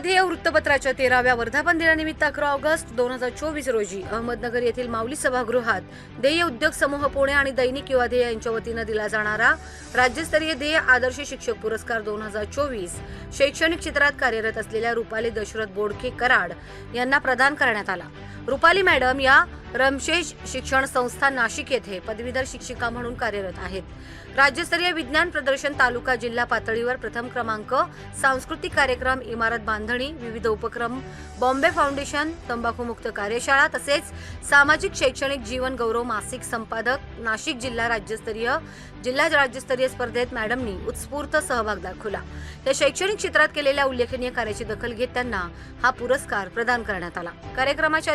वृत्तपत्राच्या तेराव्या वर्धापन दिनानिमित्त अकरा ऑगस्ट दोन हजार चोवीस रोजी अहमदनगर येथील माऊली सभागृहात ध्येय उद्योग समूह पुणे आणि दैनिक युवा ध्येय यांच्या वतीनं दिला जाणारा राज्यस्तरीय ध्येय आदर्श शिक्षक पुरस्कार दोन हजार चोवीस शैक्षणिक क्षेत्रात कार्यरत असलेल्या रुपाली दशरथ बोडके कराड यांना प्रदान करण्यात आला. रुपाली मॅडम या रमशेष शिक्षण संस्था नाशिक येथे पदवीधर शिक्षिका म्हणून कार्यरत आहेत. राज्यस्तरीय विज्ञान प्रदर्शन तालुका जिल्हा पातळीवर प्रथम क्रमांक सांस्कृतिक कार्यक्रम इमारत बांधणी विविध उपक्रम बॉम्बे फाउंडेशन तंबाखूमुक्त कार्यशाळा तसेच सामाजिक शैक्षणिक जीवन गौरव मासिक संपादक नाशिक जिल्हा राज्यस्तरीय जिल्हा राज्यस्तरीय स्पर्धेत मॅडमनी उत्स्फूर्त सहभाग दाखवला. या शैक्षणिक क्षेत्रात केलेल्या उल्लेखनीय कार्याची दखल घेत त्यांना हा पुरस्कार प्रदान करण्यात आला. कार्यक्रमाच्या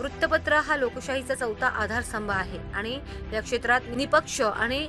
वृत्तपत्र हा लोकशाहीचा चौथा आधारस्तंभ आहे. आणि या क्षेत्रात निपक्ष आणि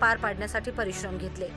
पार पाडण्यासाठी परिश्रम घेतले.